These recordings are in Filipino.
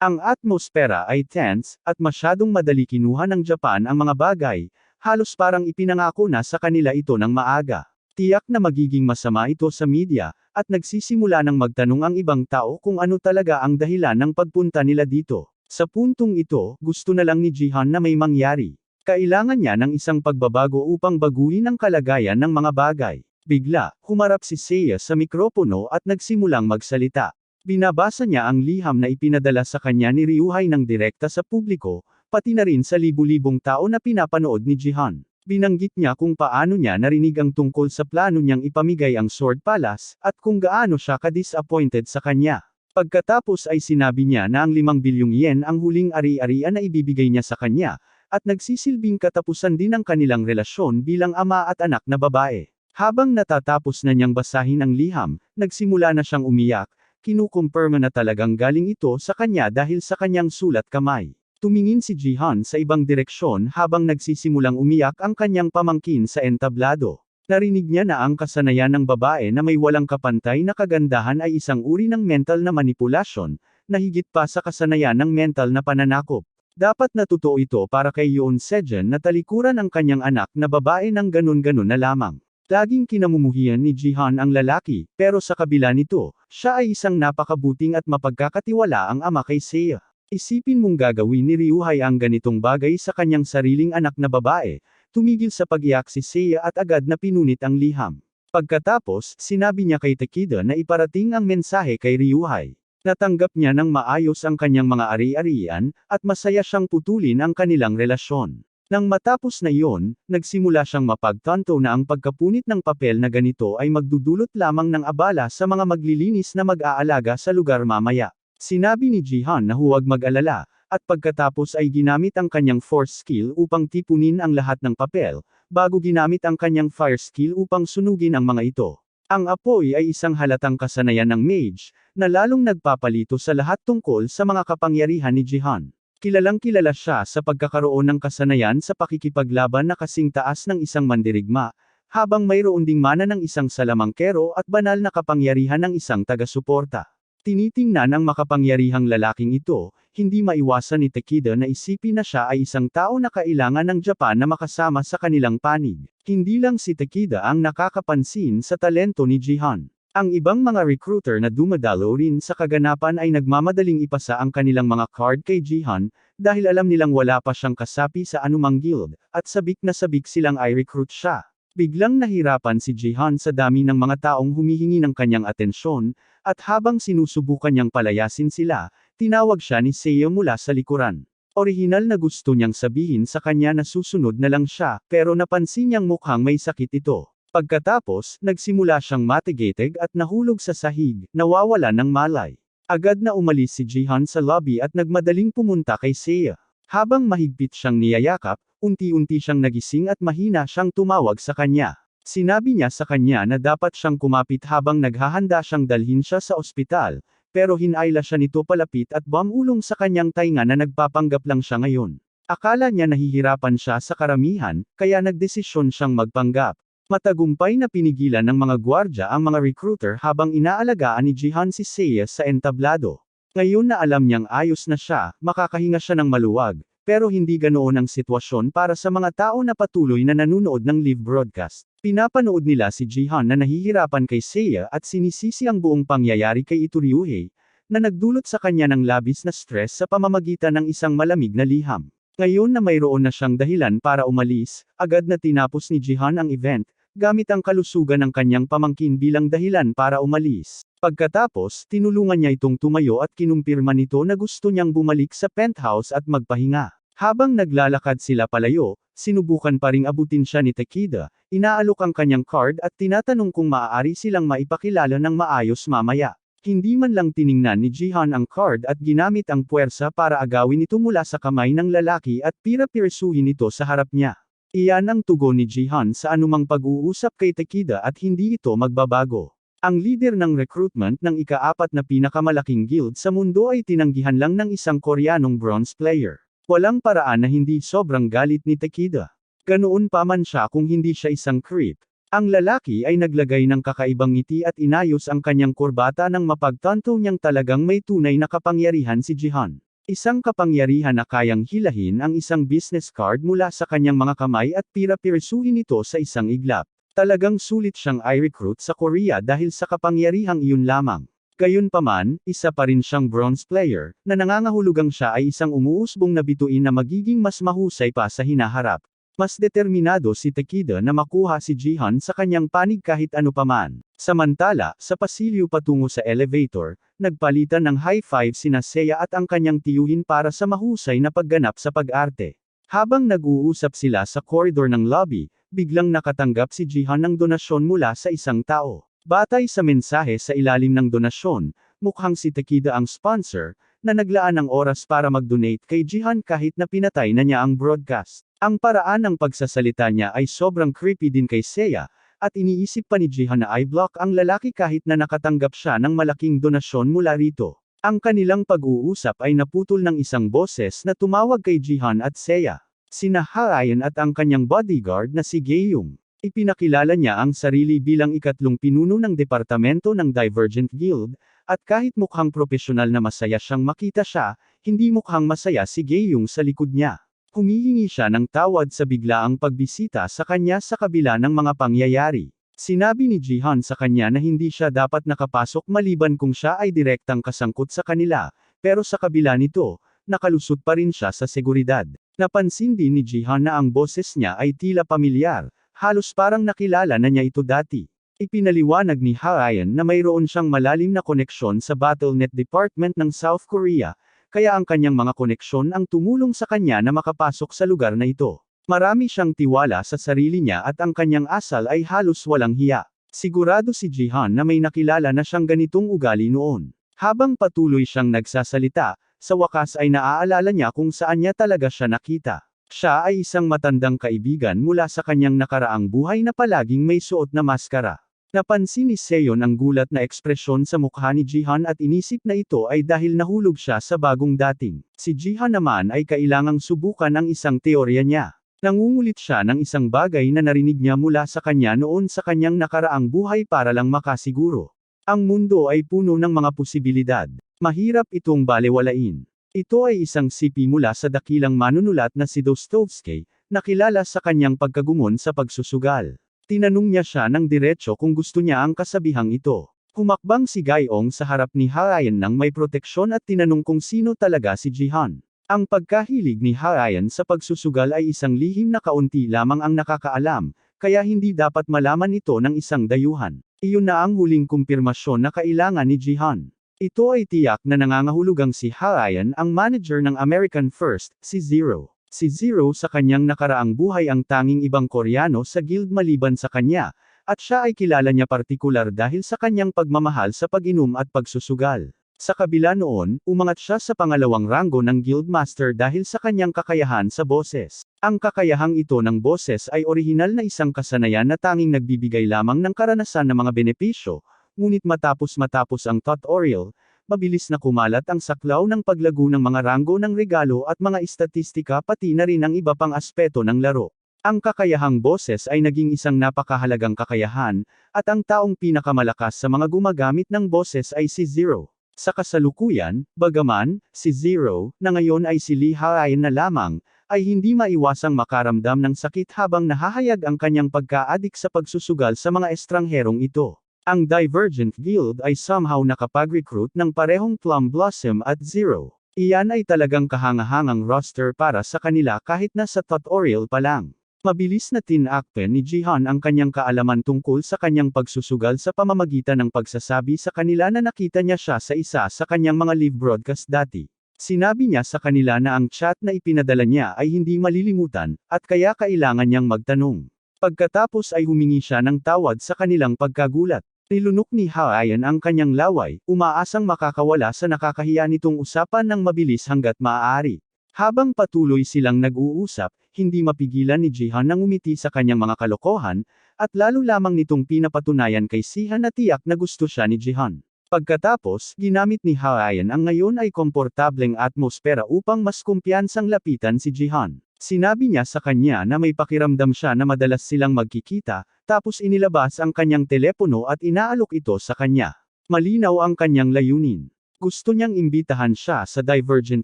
Ang atmosfera ay tense, at masyadong madali kinuha ng Japan ang mga bagay, halos parang ipinangako na sa kanila ito ng maaga. Tiyak na magiging masama ito sa media, at nagsisimula ng magtanong ang ibang tao kung ano talaga ang dahilan ng pagpunta nila dito. Sa puntong ito, gusto na lang ni Jihan na may mangyari. Kailangan niya ng isang pagbabago upang baguhin ang kalagayan ng mga bagay. Bigla, humarap si Seiya sa mikropono at nagsimulang magsalita. Binabasa niya ang liham na ipinadala sa kanya ni Ryuhai ng direkta sa publiko, pati na rin sa libu-libong tao na pinapanood ni Jihan. Binanggit niya kung paano niya narinig ang tungkol sa plano niyang ipamigay ang Sword Palace, at kung gaano siya ka-disappointed sa kanya. Pagkatapos ay sinabi niya na ang 5 bilyong yen ang huling ari-arian na ibibigay niya sa kanya, at nagsisilbing katapusan din ang kanilang relasyon bilang ama at anak na babae. Habang natatapos na niyang basahin ang liham, nagsimula na siyang umiyak, kinukumpirma na talagang galing ito sa kanya dahil sa kanyang sulat kamay. Tumingin si Jihan sa ibang direksyon habang nagsisimulang umiyak ang kanyang pamangkin sa entablado. Narinig niya na ang kasanayan ng babae na may walang kapantay na kagandahan ay isang uri ng mental na manipulasyon, na higit pa sa kasanayan ng mental na pananakop. Dapat na totoo ito para kay Yoon Sejen na talikuran ang kanyang anak na babae ng ganun-ganun na lamang. Laging kinamumuhian ni Jihan ang lalaki, pero sa kabila nito, siya ay isang napakabuting at mapagkakatiwala ang ama kay Seiya. Isipin mong gagawin ni Ryuhai ang ganitong bagay sa kanyang sariling anak na babae, tumigil sa pag-iyak si Seiya at agad na pinunit ang liham. Pagkatapos, sinabi niya kay Takeda na iparating ang mensahe kay Ryuhai. Natanggap niya ng maayos ang kanyang mga ari-arian, at masaya siyang putulin ang kanilang relasyon. Nang matapos na iyon, nagsimula siyang mapagtanto na ang pagkapunit ng papel na ganito ay magdudulot lamang ng abala sa mga maglilinis na mag-aalaga sa lugar mamaya. Sinabi ni Jihan na huwag mag-alala, at pagkatapos ay ginamit ang kanyang force skill upang tipunin ang lahat ng papel, bago ginamit ang kanyang fire skill upang sunugin ang mga ito. Ang apoy ay isang halatang kasanayan ng mage, na lalong nagpapalito sa lahat tungkol sa mga kapangyarihan ni Jihan. Kilalang kilala siya sa pagkakaroon ng kasanayan sa pakikipaglaban na kasing taas ng isang mandirigma, habang mayroon ding mana ng isang salamangkero at banal na kapangyarihan ng isang taga-suporta. Tinitingnan ng makapangyarihang lalaking ito, hindi maiwasan ni Takeda na isipin na siya ay isang tao na kailangan ng Japan na makasama sa kanilang panig. Hindi lang si Takeda ang nakakapansin sa talento ni Jihan. Ang ibang mga recruiter na dumadalo rin sa kaganapan ay nagmamadaling ipasa ang kanilang mga card kay Jihan, dahil alam nilang wala pa siyang kasapi sa anumang guild, at sabik na sabik silang ay recruit siya. Biglang nahirapan si Jihan sa dami ng mga taong humihingi ng kanyang atensyon, at habang sinusubukan niyang palayasin sila, tinawag siya ni Seiya mula sa likuran. Orihinal na gusto niyang sabihin sa kanya na susunod na lang siya, pero napansin niyang mukhang may sakit ito. Pagkatapos, nagsimula siyang matigatig at nahulog sa sahig, nawawala ng malay. Agad na umalis si Jihan sa lobby at nagmadaling pumunta kay Seiya. Habang mahigpit siyang niyayakap, unti-unti siyang nagising at mahina siyang tumawag sa kanya. Sinabi niya sa kanya na dapat siyang kumapit habang naghahanda siyang dalhin siya sa ospital, pero hinayla siya nito palapit at bumulong sa kanyang tainga na nagpapanggap lang siya ngayon. Akala niya nahihirapan siya sa karamihan, kaya nagdesisyon siyang magpanggap. Matagumpay na pinigilan ng mga gwardya ang mga recruiter habang inaalagaan ni Jihan si Seiya sa entablado. Ngayon na alam niyang ayos na siya, makakahinga siya ng maluwag, pero hindi ganoon ang sitwasyon para sa mga tao na patuloy na nanunood ng live broadcast. Pinapanood nila si Jihan na nahihirapan kay Seiya at sinisisi ang buong pangyayari kay Ituryuhei, na nagdulot sa kanya ng labis na stress sa pamamagitan ng isang malamig na liham. Ngayon na mayroon na siyang dahilan para umalis, agad na tinapos ni Jihan ang event, gamit ang kalusugan ng kanyang pamangkin bilang dahilan para umalis. Pagkatapos, tinulungan niya itong tumayo at kinumpirma nito na gusto niyang bumalik sa penthouse at magpahinga. Habang naglalakad sila palayo, sinubukan pa ring abutin siya ni Takeda, inaalok ang kanyang card at tinatanong kung maaari silang maipakilala ng maayos mamaya. Hindi man lang tiningnan ni Jihan ang card at ginamit ang puwersa para agawin ito mula sa kamay ng lalaki at pira-pirsuhin ito sa harap niya. Iyan ang tugon ni Jihan sa anumang pag-uusap kay Takeda at hindi ito magbabago. Ang leader ng recruitment ng ikaapat na pinakamalaking guild sa mundo ay tinanggihan lang ng isang Koreanong bronze player. Walang paraan na hindi sobrang galit ni Takeda. Ganoon pa man siya kung hindi siya isang creep. Ang lalaki ay naglagay ng kakaibang ngiti at inayos ang kanyang kurbata nang mapagtanto niyang talagang may tunay na kapangyarihan si Jihan. Isang kapangyarihan na kayang hilahin ang isang business card mula sa kanyang mga kamay at pira-pirsuhin ito sa isang iglap. Talagang sulit siyang i-recruit sa Korea dahil sa kapangyarihang iyon lamang. Gayunpaman, isa pa rin siyang bronze player, na nangangahulugang siya ay isang umuusbong na bituin na magiging mas mahusay pa sa hinaharap. Mas determinado si Takeda na makuha si Jihan sa kanyang panig kahit ano paman. Samantala, sa pasilyo patungo sa elevator, nagpalitan ng high five sina Seiya at ang kanyang tiyuhin para sa mahusay na pagganap sa pag-arte. Habang nag-uusap sila sa koridor ng lobby, biglang nakatanggap si Jihan ng donasyon mula sa isang tao. Batay sa mensahe sa ilalim ng donasyon, mukhang si Takeda ang sponsor, na naglaan ng oras para mag-donate kay Jihan kahit na pinatay na niya ang broadcast. Ang paraan ng pagsasalita niya ay sobrang creepy din kay Seiya, at iniisip pa ni Jihan na i-block ang lalaki kahit na nakatanggap siya ng malaking donasyon mula rito. Ang kanilang pag-uusap ay naputol ng isang boses na tumawag kay Jihan at Seiya. Sina Harayan at ang kanyang bodyguard na si Gayung. Ipinakilala niya ang sarili bilang ikatlong pinuno ng departamento ng Divergent Guild, at kahit mukhang profesional na masaya siyang makita siya, hindi mukhang masaya si Gayung sa likod niya. Humihingi siya ng tawad sa biglaang pagbisita sa kanya sa kabila ng mga pangyayari. Sinabi ni Jihan sa kanya na hindi siya dapat nakapasok maliban kung siya ay direktang kasangkot sa kanila, pero sa kabila nito, nakalusot pa rin siya sa seguridad. Napansin din ni Jihan na ang boses niya ay tila pamilyar, Halos parang nakilala na niya ito dati. Ipinaliwanag ni Harayan na mayroon siyang malalim na koneksyon sa Battlenet Department ng South Korea, kaya ang kanyang mga koneksyon ang tumulong sa kanya na makapasok sa lugar na ito. Marami siyang tiwala sa sarili niya at ang kanyang asal ay halos walang hiya. Sigurado si Jihan na may nakilala na siyang ganitong ugali noon. Habang patuloy siyang nagsasalita, sa wakas ay naaalala niya kung saan niya talaga siya nakita. Siya ay isang matandang kaibigan mula sa kanyang nakaraang buhay na palaging may suot na maskara. Napansin ni Seon ang gulat na ekspresyon sa mukha ni Jihan at inisip na ito ay dahil nahulog siya sa bagong dating. Si Jihan naman ay kailangang subukan ang isang teorya niya. Nangungulit siya ng isang bagay na narinig niya mula sa kanya noon sa kanyang nakaraang buhay para lang makasiguro. Ang mundo ay puno ng mga posibilidad. Mahirap itong balewalain. Ito ay isang sipi mula sa dakilang manunulat na si Dostoevsky, nakilala sa kanyang pagkagumon sa pagsusugal. Tinanong niya siya ng diretsyo kung gusto niya ang kasabihang ito. Humakbang si Gayong sa harap ni Harayan nang may proteksyon at tinanong kung sino talaga si Jihan. Ang pagkahilig ni Harayan sa pagsusugal ay isang lihim na kaunti lamang ang nakakaalam, kaya hindi dapat malaman ito ng isang dayuhan. Iyon na ang huling kumpirmasyon na kailangan ni Jihan. Ito ay tiyak na nangangahulugang si Harayan ang manager ng American First, si Zero. Si Zero sa kanyang nakaraang buhay ang tanging ibang Koreano sa guild maliban sa kanya, at siya ay kilala niya partikular dahil sa kanyang pagmamahal sa pag-inom at pagsusugal. Sa kabila noon, umangat siya sa pangalawang ranggo ng Guildmaster dahil sa kanyang kakayahan sa boses. Ang kakayahang ito ng boses ay orihinal na isang kasanayan na tanging nagbibigay lamang ng karanasan ng mga benepisyo, ngunit matapos-matapos ang tutorial, mabilis na kumalat ang saklaw ng paglago ng mga ranggo ng regalo at mga istatistika pati na rin ang iba pang aspeto ng laro. Ang kakayahang boses ay naging isang napakahalagang kakayahan, at ang taong pinakamalakas sa mga gumagamit ng boses ay si Zero. Sa kasalukuyan, bagaman, si Zero, na ngayon ay si Lee Harayan na lamang, ay hindi maiwasang makaramdam ng sakit habang nahahayag ang kanyang pagka-adik sa pagsusugal sa mga estrangherong ito. Ang Divergent Guild ay somehow nakapag-recruit ng parehong Plum Blossom at Zero. Iyan ay talagang kahangahangang roster para sa kanila kahit na sa tutorial pa lang. Mabilis na tinakpen ni Jihan ang kanyang kaalaman tungkol sa kanyang pagsusugal sa pamamagitan ng pagsasabi sa kanila na nakita niya siya sa isa sa kanyang mga live broadcast dati. Sinabi niya sa kanila na ang chat na ipinadala niya ay hindi malilimutan, at kaya kailangan niyang magtanong. Pagkatapos ay humingi siya ng tawad sa kanilang pagkagulat. Nilunok ni Haayan ang kanyang laway, umaasang makakawala sa nakakahiya nitong usapan ng mabilis hanggat maaari. Habang patuloy silang nag-uusap, hindi mapigilan ni Jihan nang umiti sa kanyang mga kalokohan, at lalo lamang nitong pinapatunayan kay Sihan na tiyak na gusto siya ni Jihan. Pagkatapos, ginamit ni Haayan ang ngayon ay komportableng atmosfera upang mas kumpiyansang lapitan si Jihan. Sinabi niya sa kanya na may pakiramdam siya na madalas silang magkikita, tapos inilabas ang kanyang telepono at inaalok ito sa kanya. Malinaw ang kanyang layunin. Gusto niyang imbitahan siya sa Divergent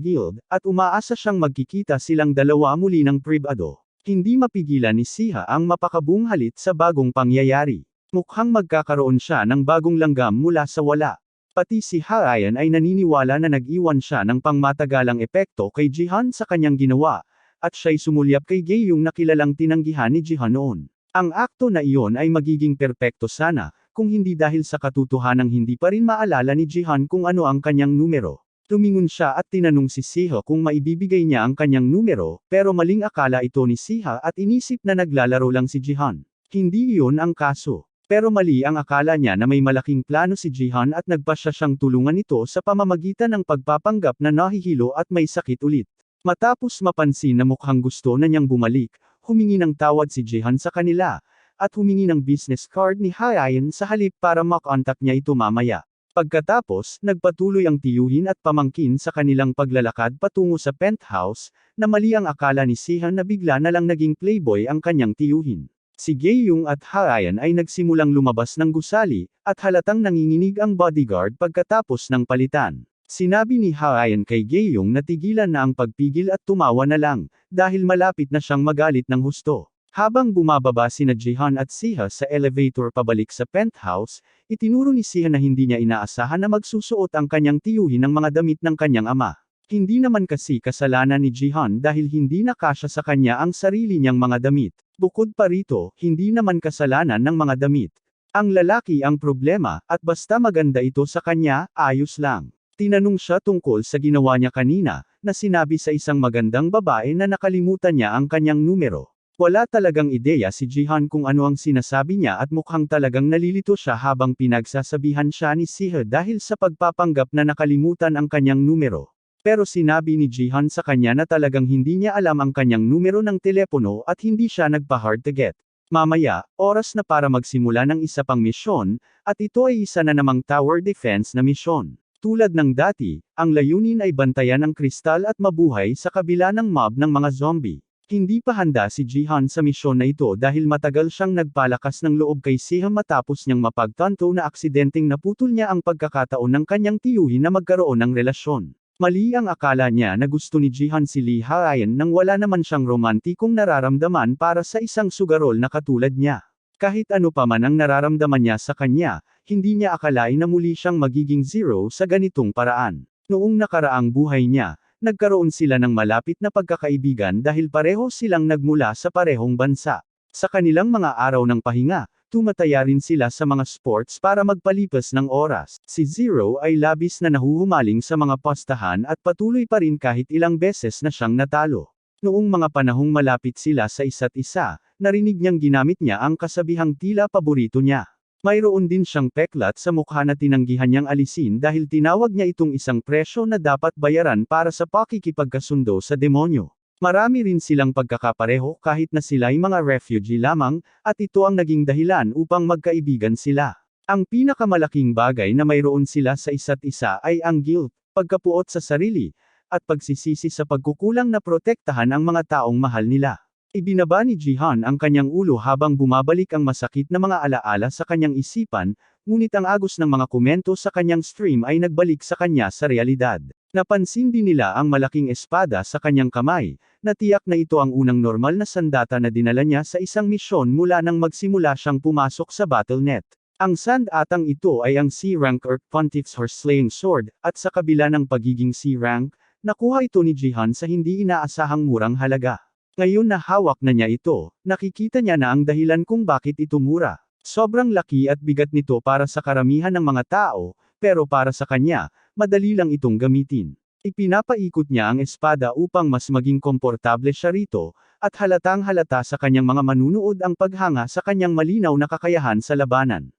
Guild, at umaasa siyang magkikita silang dalawa muli ng pribado. Hindi mapigilan ni Siha ang mapakabunghalit sa bagong pangyayari. Mukhang magkakaroon siya ng bagong langgam mula sa wala. Pati si Harayan ay naniniwala na nag-iwan siya ng pangmatagalang epekto kay Jihan sa kanyang ginawa, at siya'y sumulyap kay Gayung na kilalang tinanggihan ni Jihan noon. Ang akto na iyon ay magiging perpekto sana, kung hindi dahil sa katotohanang hindi pa rin maalala ni Jihan kung ano ang kanyang numero. Tumingon siya at tinanong si Siha kung maibibigay niya ang kanyang numero, pero maling akala ito ni Siha at inisip na naglalaro lang si Jihan. Hindi iyon ang kaso. Pero mali ang akala niya na may malaking plano si Jihan at nagpasya siyang tulungan ito sa pamamagitan ng pagpapanggap na nahihilo at may sakit ulit. Matapos mapansin na mukhang gusto na niyang bumalik, humingi ng tawad si Jihan sa kanila, at humingi ng business card ni Hayayan sa halip para makontak niya ito mamaya. Pagkatapos, nagpatuloy ang tiyuhin at pamangkin sa kanilang paglalakad patungo sa penthouse, na mali ang akala ni Sihan na bigla na lang naging playboy ang kanyang tiyuhin. Si Gayung at Harayan ay nagsimulang lumabas ng gusali, at halatang nanginginig ang bodyguard pagkatapos ng palitan. Sinabi ni Harayan kay Gayung na tigilan na ang pagpigil at tumawa na lang, dahil malapit na siyang magalit ng husto. Habang bumababa sina Jihan at Siha sa elevator pabalik sa penthouse, itinuro ni Siha na hindi niya inaasahan na magsusuot ang kanyang tiyuhin ng mga damit ng kanyang ama. Hindi naman kasi kasalanan ni Jihan dahil hindi nakasya sa kanya ang sarili niyang mga damit. Bukod pa rito, hindi naman kasalanan ng mga damit. Ang lalaki ang problema, at basta maganda ito sa kanya, ayos lang. Tinanong siya tungkol sa ginawa niya kanina, na sinabi sa isang magandang babae na nakalimutan niya ang kanyang numero. Wala talagang ideya si Jihan kung ano ang sinasabi niya at mukhang talagang nalilito siya habang pinagsasabihan siya ni Siha dahil sa pagpapanggap na nakalimutan ang kanyang numero. Pero sinabi ni Jihan sa kanya na talagang hindi niya alam ang kanyang numero ng telepono at hindi siya nagpa-hard to get. Mamaya, oras na para magsimula ng isa pang misyon, at ito ay isa na namang tower defense na misyon. Tulad ng dati, ang layunin ay bantayan ang kristal at mabuhay sa kabila ng mob ng mga zombie. Hindi pa handa si Jihan sa misyon na ito dahil matagal siyang nagpalakas ng loob kay Siha matapos niyang mapagtanto na aksidenteng naputol niya ang pagkakataon ng kanyang tiyuhin na magkaroon ng relasyon. Mali ang akala niya na gusto ni Jihan si Lee Harayan nang wala naman siyang romantikong nararamdaman para sa isang sugarol na katulad niya. Kahit ano pa man ang nararamdaman niya sa kanya, hindi niya akalain na muli siyang magiging zero sa ganitong paraan. Noong nakaraang buhay niya, nagkaroon sila ng malapit na pagkakaibigan dahil pareho silang nagmula sa parehong bansa. Sa kanilang mga araw ng pahinga, tumataya rin sila sa mga sports para magpalipas ng oras. Si Zero ay labis na nahuhumaling sa mga postahan at patuloy pa rin kahit ilang beses na siyang natalo. Noong mga panahong malapit sila sa isa't isa, narinig niyang ginamit niya ang kasabihang tila paborito niya. Mayroon din siyang peklat sa mukha na tinanggihan niyang alisin dahil tinawag niya itong isang presyo na dapat bayaran para sa pakikipagkasundo sa demonyo. Marami rin silang pagkakapareho kahit na sila'y mga refugee lamang, at ito ang naging dahilan upang magkaibigan sila. Ang pinakamalaking bagay na mayroon sila sa isa't isa ay ang guilt, pagkapuot sa sarili, at pagsisisi sa pagkukulang na protektahan ang mga taong mahal nila. Ibinaba ni Jihan ang kanyang ulo habang bumabalik ang masakit na mga alaala sa kanyang isipan, ngunit ang agos ng mga komento sa kanyang stream ay nagbalik sa kanya sa realidad. Napansin din nila ang malaking espada sa kanyang kamay, na tiyak na ito ang unang normal na sandata na dinala niya sa isang misyon mula nang magsimula siyang pumasok sa BattleNet. Ang sandatang ito ay ang C-Rank Earth Pontiff's Horse-Slaying Sword, at sa kabila ng pagiging C-Rank, nakuha ito ni Jihan sa hindi inaasahang murang halaga. Ngayon na hawak na niya ito, nakikita niya na ang dahilan kung bakit ito mura. Sobrang laki at bigat nito para sa karamihan ng mga tao, pero para sa kanya, madali lang itong gamitin. Ipinapaikot niya ang espada upang mas maging komportable siya rito, at halatang halata sa kanyang mga manunood ang paghanga sa kanyang malinaw na kakayahan sa labanan.